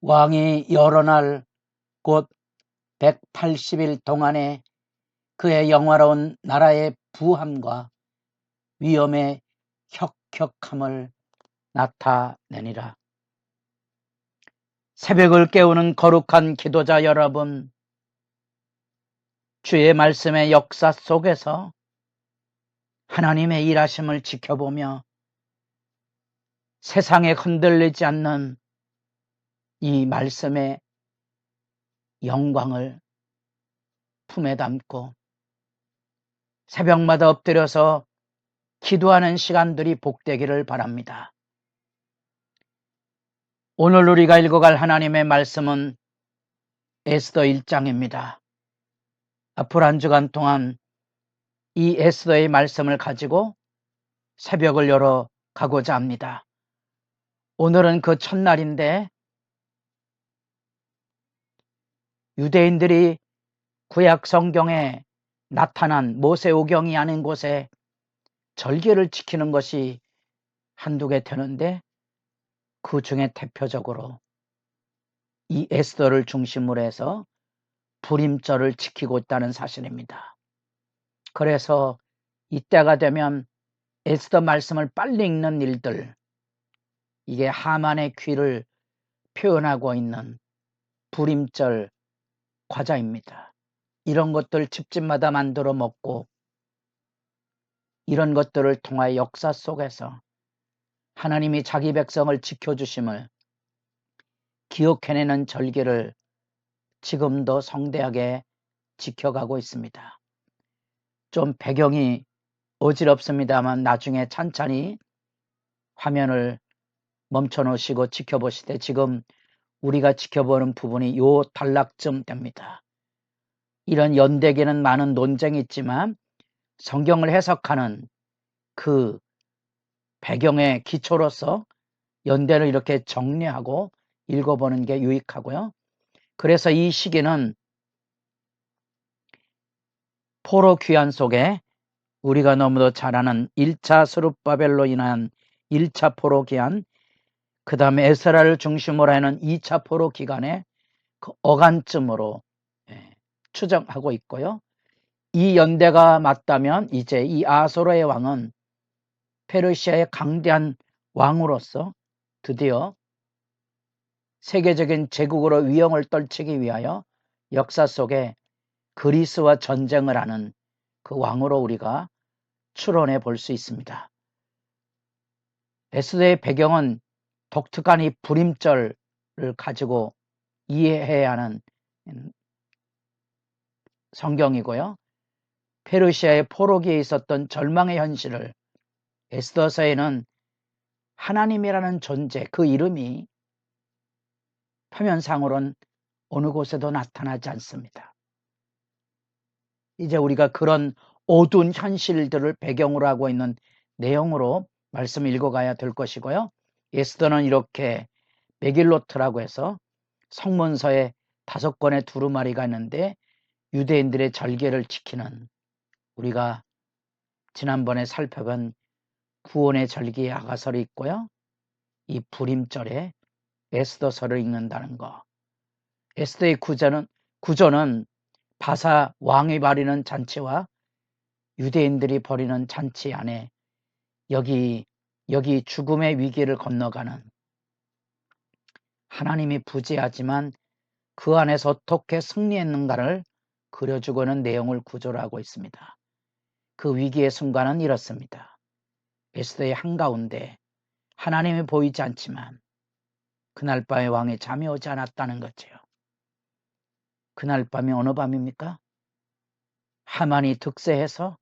왕이 여러 날 곧 180일 동안에 그의 영화로운 나라의 부함과 위엄의 혁혁함을 나타내니라. 새벽을 깨우는 거룩한 기도자 여러분, 주의 말씀의 역사 속에서 하나님의 일하심을 지켜보며 세상에 흔들리지 않는 이 말씀의 영광을 품에 담고 새벽마다 엎드려서 기도하는 시간들이 복되기를 바랍니다. 오늘 우리가 읽어갈 하나님의 말씀은 에스더 1장입니다. 앞으로 한 주간 동안 이 에스더의 말씀을 가지고 새벽을 열어 가고자 합니다. 오늘은 그 첫날인데 유대인들이 구약 성경에 나타난 모세오경이 아닌 곳에 절기를 지키는 것이 한두 개 되는데 그 중에 대표적으로 이 에스더를 중심으로 해서 불임절을 지키고 있다는 사실입니다. 그래서 이때가 되면 에스더 말씀을 빨리 읽는 일들, 이게 하만의 귀를 표현하고 있는 불임절 과자입니다. 이런 것들 집집마다 만들어 먹고 이런 것들을 통하여 역사 속에서 하나님이 자기 백성을 지켜주심을 기억해내는 절기를 지금도 성대하게 지켜가고 있습니다. 좀 배경이 어지럽습니다만 나중에 찬찬히 화면을 멈춰 놓으시고 지켜보시되 지금 우리가 지켜보는 부분이 요 단락쯤 됩니다. 이런 연대기는 많은 논쟁이 있지만 성경을 해석하는 그 배경의 기초로서 연대를 이렇게 정리하고 읽어보는 게 유익하고요. 그래서 이 시기는 포로 귀환 속에 우리가 너무도 잘 아는 1차 스룹바벨로 인한 1차 포로 귀환, 그 다음에 에스라를 중심으로 하는 2차 포로 기간에 그 어간쯤으로 예, 추정하고 있고요. 이 연대가 맞다면 이제 이 아소로의 왕은 페르시아의 강대한 왕으로서 드디어 세계적인 제국으로 위용을 떨치기 위하여 역사 속에 그리스와 전쟁을 하는 그 왕으로 우리가 추론해 볼 수 있습니다. 에스더의 배경은 독특한 이 불임절을 가지고 이해해야 하는 성경이고요. 페르시아의 포로기에 있었던 절망의 현실을 에스더서에는 하나님이라는 존재, 그 이름이 표면상으론 어느 곳에도 나타나지 않습니다. 이제 우리가 그런 어두운 현실들을 배경으로 하고 있는 내용으로 말씀을 읽어가야 될 것이고요. 에스더는 이렇게 메길로트라고 해서 성문서에 다섯 권의 두루마리가 있는데 유대인들의 절개를 지키는 우리가 지난번에 살펴본 구원의 절기 아가설이 있고요. 이 불임절에 에스더서를 읽는다는 거. 에스더의 구조는, 구조는 바사 왕이 벌이는 잔치와 유대인들이 벌이는 잔치 안에 여기 여기 죽음의 위기를 건너가는 하나님이 부재하지만 그 안에서 어떻게 승리했는가를 그려주고는 내용을 구조를 하고 있습니다. 그 위기의 순간은 이렇습니다. 에스더의 한가운데 하나님이 보이지 않지만 그날 밤에 왕이 잠이 오지 않았다는 거지요. 그날 밤이 어느 밤입니까? 하만이 득세해서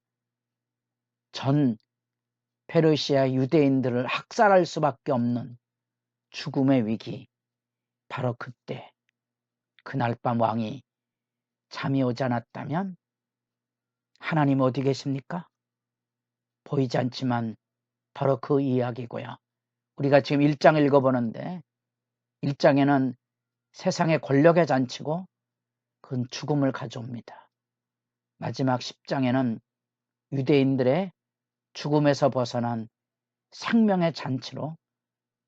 전 페르시아 유대인들을 학살할 수밖에 없는 죽음의 위기. 바로 그때 그날 밤 왕이 잠이 오지 않았다면 하나님 어디 계십니까? 보이지 않지만 바로 그 이야기고요. 우리가 지금 1장 읽어보는데 1장에는 세상의 권력의 잔치고 그건 죽음을 가져옵니다. 마지막 10장에는 유대인들의 죽음에서 벗어난 생명의 잔치로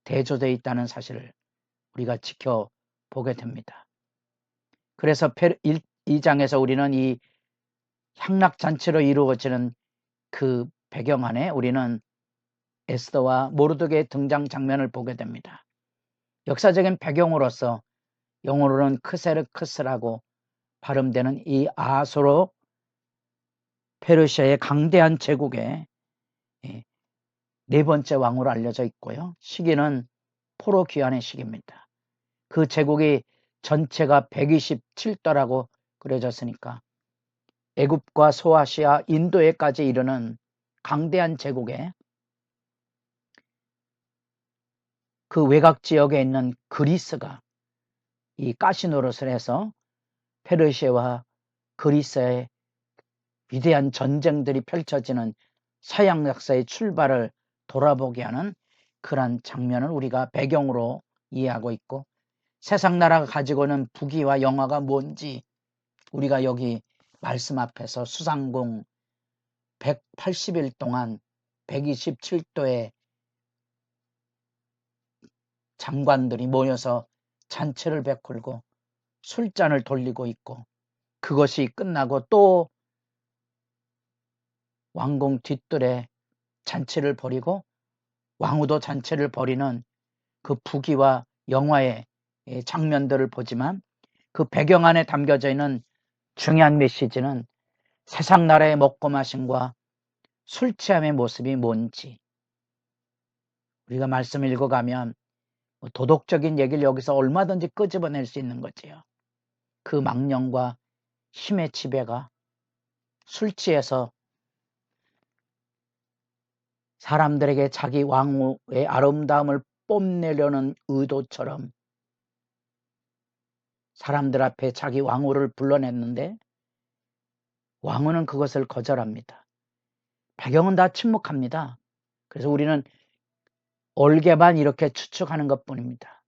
대조되어 있다는 사실을 우리가 지켜보게 보게 됩니다. 그래서 1장에서 우리는 이 향락잔치로 이루어지는 그 배경 안에 우리는 에스더와 모르드게의 등장 장면을 보게 됩니다. 역사적인 배경으로서 영어로는 크세르크스라고 발음되는 이 아소로 페르시아의 강대한 제국의 예, 네 번째 왕으로 알려져 있고요. 시기는 포로 귀환의 시기입니다. 그 제국이 전체가 127도라고 그려졌으니까 애굽과 소아시아, 인도에까지 이르는 강대한 제국에 그 외곽 지역에 있는 그리스가 이 가시 노릇을 해서 페르시아와 그리스의 위대한 전쟁들이 펼쳐지는 서양 역사의 출발을 돌아보게 하는 그러한 장면을 우리가 배경으로 이해하고 있고 세상 나라가 가지고 있는 부귀와 영화가 뭔지 우리가 여기 말씀 앞에서 수상공 180일 동안 127도의 장관들이 모여서 잔치를 베풀고 술잔을 돌리고 있고 그것이 끝나고 또 왕궁 뒷뜰에 잔치를 벌이고 왕후도 잔치를 벌이는 그 부귀와 영화의 장면들을 보지만 그 배경 안에 담겨져 있는 중요한 메시지는 세상 나라의 먹고 마심과 술 취함의 모습이 뭔지 우리가 말씀을 읽어가면 뭐 도덕적인 얘기를 여기서 얼마든지 끄집어낼 수 있는 거지요. 그 망령과 힘의 지배가 술 취해서 사람들에게 자기 왕후의 아름다움을 뽐내려는 의도처럼 사람들 앞에 자기 왕후를 불러냈는데 왕후는 그것을 거절합니다. 배경은 다 침묵합니다. 그래서 우리는 올게만 이렇게 추측하는 것 뿐입니다.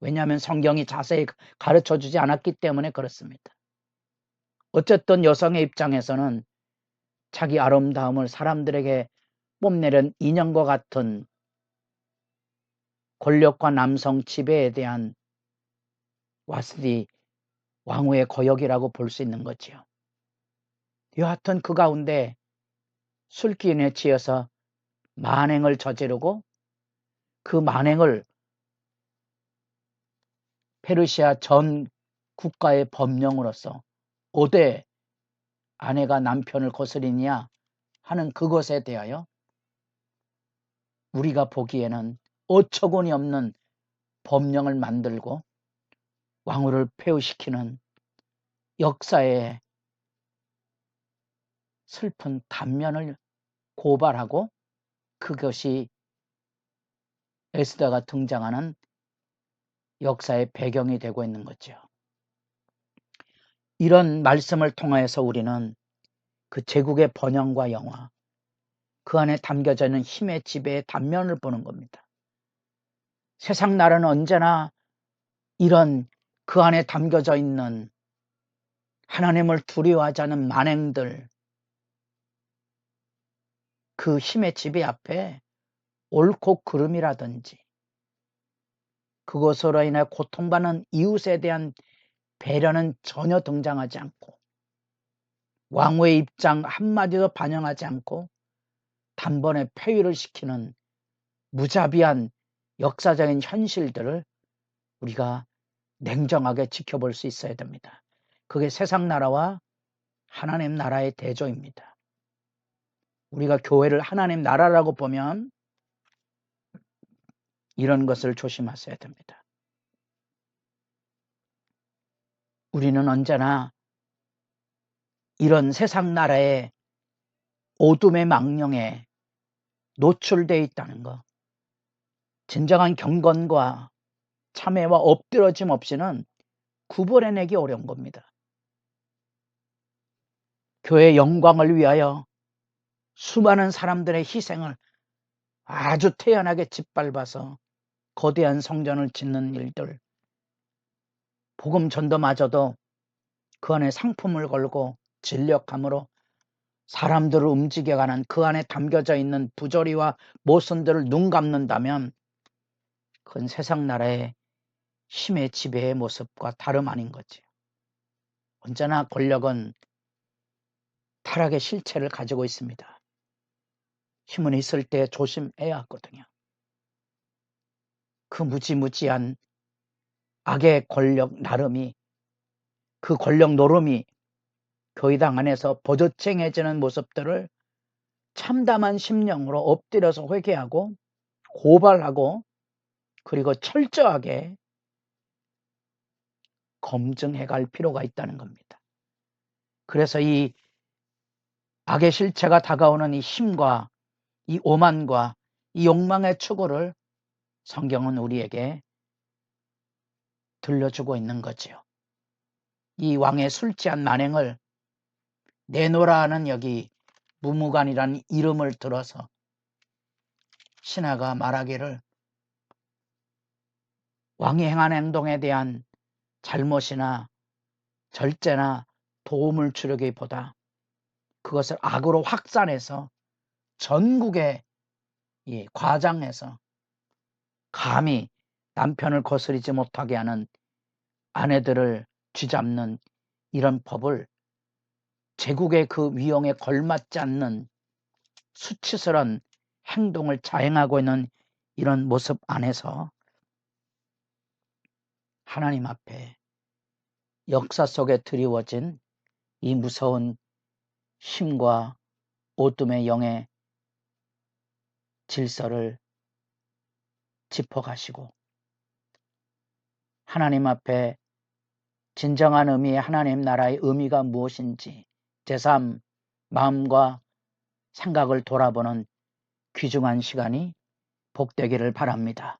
왜냐하면 성경이 자세히 가르쳐 주지 않았기 때문에 그렇습니다. 어쨌든 여성의 입장에서는 자기 아름다움을 사람들에게 뽐내는 인형과 같은 권력과 남성 지배에 대한 와스디 왕후의 거역이라고 볼 수 있는 거지요. 여하튼 그 가운데 술기운에 치여서 만행을 저지르고 그 만행을 페르시아 전 국가의 법령으로서 어대 아내가 남편을 거스리냐 하는 그것에 대하여 우리가 보기에는 어처구니 없는 법령을 만들고 왕후를 폐후시키는 역사의 슬픈 단면을 고발하고 그것이 에스더가 등장하는 역사의 배경이 되고 있는 거죠. 이런 말씀을 통하여서 우리는 그 제국의 번영과 영화, 그 안에 담겨져 있는 힘의 지배의 단면을 보는 겁니다. 세상 나라는 언제나 이런 그 안에 담겨져 있는 하나님을 두려워하지 않은 만행들, 그 힘의 지배 앞에 옳고 그름이라든지 그것으로 인해 고통받는 이웃에 대한 배려는 전혀 등장하지 않고 왕후의 입장 한마디도 반영하지 않고 단번에 폐위를 시키는 무자비한 역사적인 현실들을 우리가 냉정하게 지켜볼 수 있어야 됩니다. 그게 세상 나라와 하나님 나라의 대조입니다. 우리가 교회를 하나님 나라라고 보면 이런 것을 조심하셔야 됩니다. 우리는 언제나 이런 세상 나라의 어둠의 망령에 노출되어 있다는 것. 진정한 경건과 참회와 엎드러짐 없이는 구분해내기 어려운 겁니다. 교회 영광을 위하여 수많은 사람들의 희생을 아주 태연하게 짓밟아서 거대한 성전을 짓는 일들, 복음 전도마저도 그 안에 상품을 걸고 진력함으로 사람들을 움직여가는 그 안에 담겨져 있는 부조리와 모순들을 눈 감는다면 그건 세상 나라의 힘의 지배의 모습과 다름 아닌 거지요. 언제나 권력은 타락의 실체를 가지고 있습니다. 힘은 있을 때 조심해야 하거든요. 그 무지무지한 악의 권력 나름이 그 권력 노름이 교회당 안에서 버젓쟁해지는 모습들을 참담한 심령으로 엎드려서 회개하고 고발하고 그리고 철저하게 검증해 갈 필요가 있다는 겁니다. 그래서 이 악의 실체가 다가오는 이 힘과 이 오만과 이 욕망의 추구를 성경은 우리에게 들려주고 있는 거지요. 이 왕의 술 취한 만행을 내노라 하는 여기 무무관이라는 이름을 들어서 신하가 말하기를 왕이 행한 행동에 대한 잘못이나 절제나 도움을 주려기보다 그것을 악으로 확산해서 전국에 이 과장해서 감히 남편을 거스리지 못하게 하는 아내들을 쥐잡는 이런 법을 제국의 그 위용에 걸맞지 않는 수치스런 행동을 자행하고 있는 이런 모습 안에서 하나님 앞에 역사 속에 드리워진 이 무서운 힘과 어둠의 영의 질서를 짚어가시고 하나님 앞에 진정한 의미의 하나님 나라의 의미가 무엇인지 제3 마음과 생각을 돌아보는 귀중한 시간이 복되기를 바랍니다.